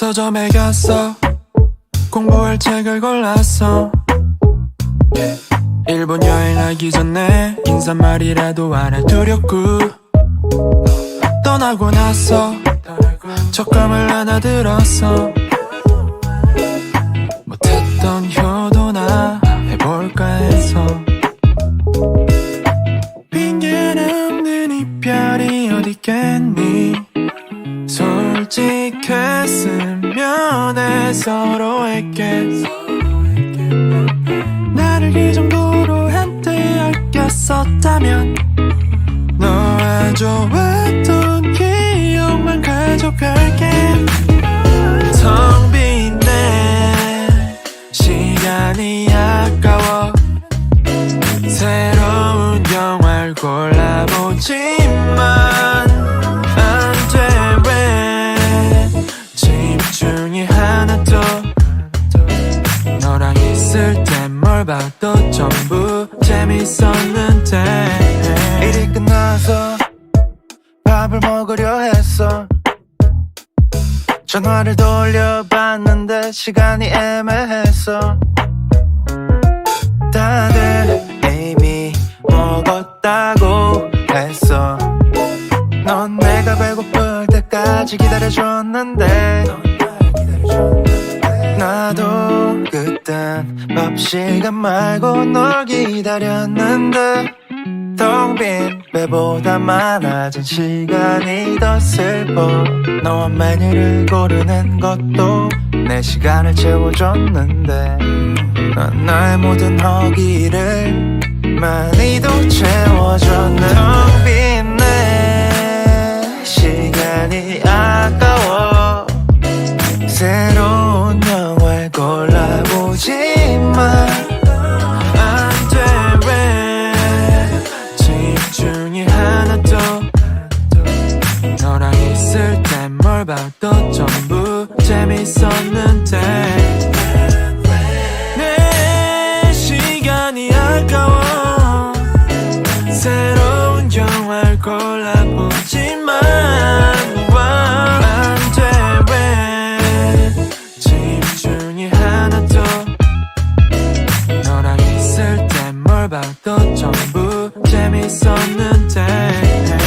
서점에 갔어. 공부할 책을 골랐어. yeah. 일본 여행하기 전에 인사말이라도 알아두렸고 떠나고 나서 적감을 하나 들었어 솔직했으면 해 서로에게 있을 때뭘 봐도 전부 재밌었는데. 일이 끝나서 밥을 먹으려 했어. 전화를 돌려봤는데 시간이 애매했어. 다들 이미 먹었다고 했어. 넌 내가 배고플 때까지 기다려줬는데. 나도 그 땐 밥 시간 말고 널 기다렸는데 텅빈 배보다 많아진 시간이 더 슬퍼. 너와 메뉴를 고르는 것도 내 시간을 채워줬는데 넌 나의 모든 허기를 많이도 채워줬는데 널 봐도 전부 재밌었는데. 내 시간이 아까워. 새로운 영화를 골라보지만 안돼왜? 집중이 하나도 너랑 있을 땐 뭘 봐도 전부 재밌었는데.